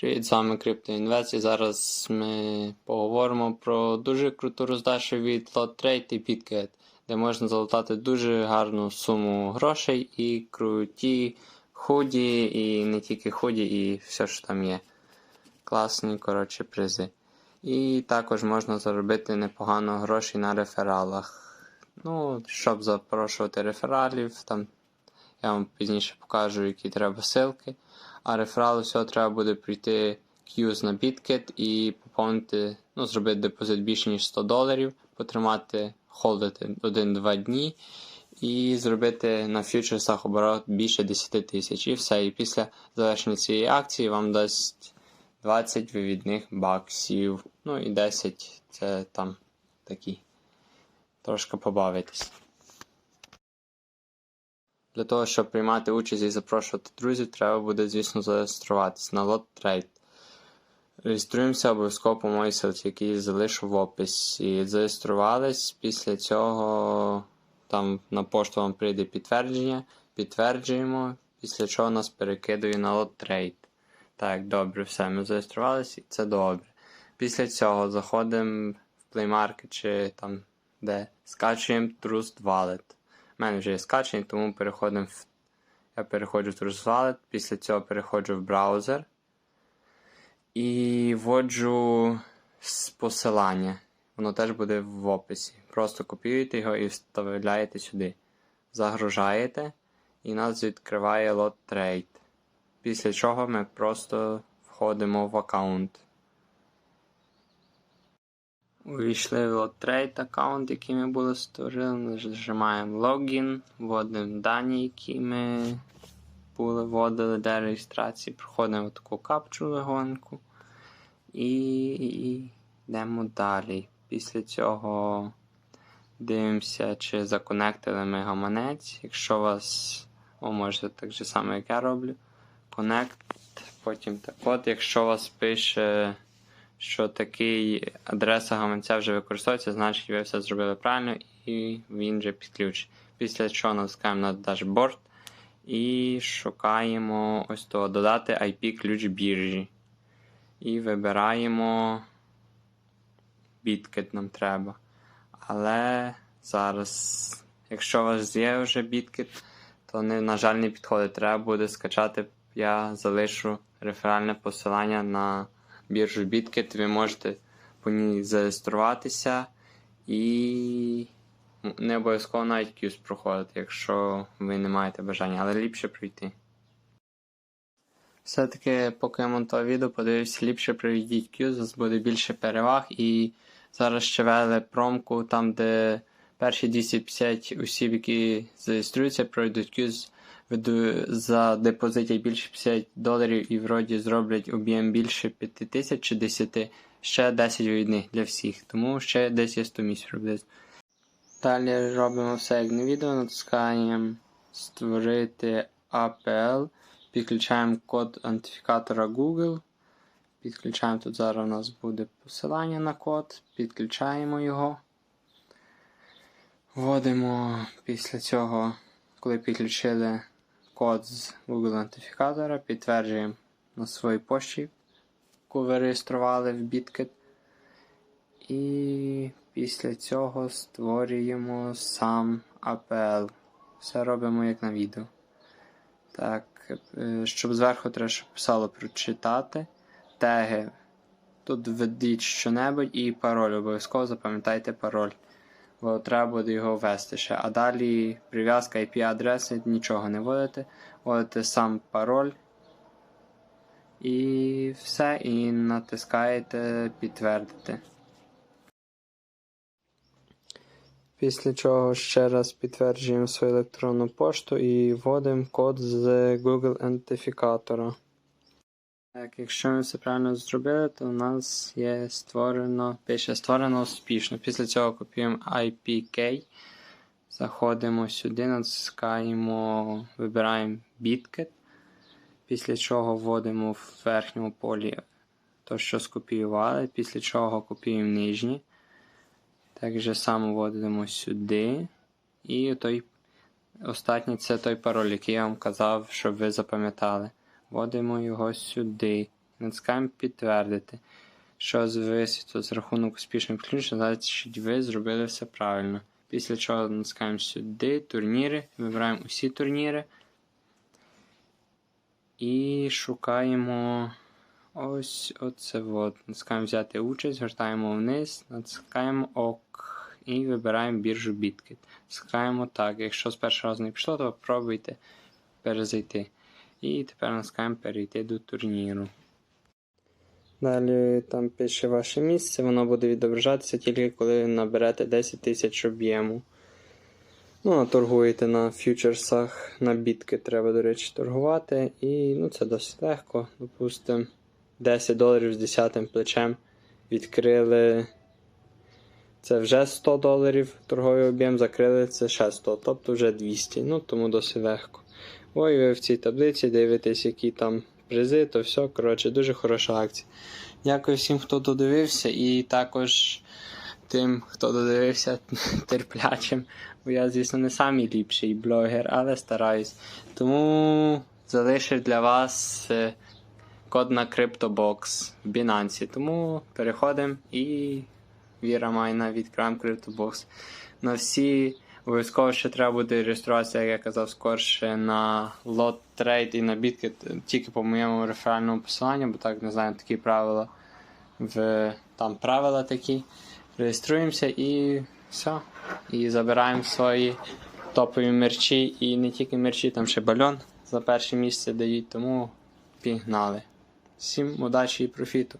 Привіт, з вами CryptoInvest і зараз ми поговоримо про дуже круту роздачу від LotTrade і BitGet, де можна залутати дуже гарну суму грошей і круті худі, і не тільки худі, і все, що там є. Класні, коротше, призи. І також можна заробити непогано грошей на рефералах. Ну, щоб запрошувати рефералів, там я вам пізніше покажу, які треба ссылки. А рефералу всього треба буде прийти Q's на BitKit і поповнити, ну, зробити депозит більше ніж 100 доларів, потримати, холдити 1-2 дні і зробити на фьючерсах оборот більше 10 тисяч. І все. І після завершення цієї акції вам дасть 20 вивідних баксів. Ну і 10 це там такі. Трошки побавитись. Для того, щоб приймати участь і запрошувати друзів, треба буде, звісно, зареєструватися на LotTrade. Реєструємося обов'язково по моїй ссылці, який залишу в описі. Зареєструвались, після цього там на пошту вам прийде підтвердження. Підтверджуємо, після чого нас перекидує на LotTrade. Так, добре, все, ми зареєструвалися і це добре. Після цього заходимо в Play Market чи там, де скачуємо Trust Wallet. Мене вже є скачаний, тому переходимо в. Я переходжу в Trust після цього переходжу в браузер і вводжу посилання. Воно теж буде в описі. Просто копіюєте його і вставляєте сюди. Загружаєте, і нас відкриває Lot Trade. Після чого ми просто входимо в аккаунт. Увійшли в LotTrade аккаунт, який ми були створили. Нажимаємо логін, вводимо дані, які ми були вводили для реєстрації. Проходимо таку капчу легоньку і, і йдемо далі. Після цього дивимося, чи законектили ми гаманець. Якщо вас, о, можете так же само, як я роблю. Connect, потім так. От, якщо вас пише що такий адреса гаманця вже використовується, значить ви все зробили правильно і він вже підключений. Після чого натискаємо на дашборд і шукаємо ось того додати IP-ключ біржі. І вибираємо біткет нам треба. Але зараз, якщо у вас є вже біткет, то не, на жаль не підходить. Треба буде скачати. Я залишу реферальне посилання на біржу BitKit, ви можете по ній зареєструватися і не обов'язково навіть Q's проходити, якщо ви не маєте бажання, але ліпше пройти. Все-таки, поки я монтував відео, подивився, ліпше проведіть Q, зараз буде більше переваг. І зараз ще ввели промку, там, де перші 250 осіб, які зареєструються, пройдуть Q за депозит більше 50 доларів і вроді зроблять об'єм більше 5 тисяч чи 10, ще 10 вивідних для всіх. Тому ще десь є 100 місць приблизно. Далі робимо все як на відео, натискаємо створити APL, підключаємо код антифікатора Google. Підключаємо тут зараз у нас буде посилання на код, підключаємо його. Вводимо після цього, коли підключили код з Google ідентифікатора, підтверджуємо на своїй пошті, яку ви реєстрували в BitKit. І після цього створюємо сам APL. Все робимо як на відео. Так, е, щоб зверху треба, щоб писало прочитати. Теги. Тут введіть що-небудь і пароль. Обов'язково запам'ятайте пароль треба буде його ввести ще. А далі прив'язка IP-адреси, нічого не вводите. Вводите сам пароль. І все, і натискаєте підтвердити. Після чого ще раз підтверджуємо свою електронну пошту і вводимо код з Google ідентифікатора. Так, якщо ми все правильно зробили, то у нас є створено, пише створено успішно. Після цього копіюємо IPK. Заходимо сюди, натискаємо, вибираємо BitKit. Після чого вводимо в верхньому полі то, що скопіювали, після чого копіюємо нижнє. Так же само вводимо сюди. І той останній це той пароль, який я вам казав, щоб ви запам'ятали. Вводимо його сюди. Натискаємо підтвердити. Що висвітло з рахунок успішного включення, значить ви зробили все правильно. Після чого натискаємо сюди турніри, вибираємо усі турніри. І шукаємо ось оце от. Натискаємо взяти участь, гортаємо вниз, натискаємо ОК і вибираємо біржу Bitkit. Натискаємо так. Якщо з першого разу не пішло, то пробуйте перезайти. І тепер натискаємо перейти до турніру. Далі там пише ваше місце, воно буде відображатися тільки коли наберете 10 тисяч об'єму. Ну, а торгуєте на фьючерсах, на бітки треба, до речі, торгувати. І ну, це досить легко. Допустимо, 10 доларів з 10 плечем відкрили. Це вже 100 доларів торговий об'єм, закрили це ще 100, тобто вже 200. Ну, тому досить легко. Ой, ви в цій таблиці дивитесь, які там призи, то все. Коротше, дуже хороша акція. Дякую всім, хто додивився, і також тим, хто додивився терплячим. Бо я, звісно, не самий ліпший блогер, але стараюсь. Тому залишив для вас е, код на CryptoBox в Binance. Тому переходимо і Віра Майна відкриваємо CryptoBox. На всі обов'язково ще треба буде реєструватися, як я казав, скорше на Lot Trade і на Bitkit тільки по моєму реферальному посиланню, бо так не знаю, такі правила. В, там правила такі. Реєструємося і все. І забираємо свої топові мерчі. І не тільки мерчі, там ще бальон за перше місце дають, тому пігнали. Всім удачі і профіту!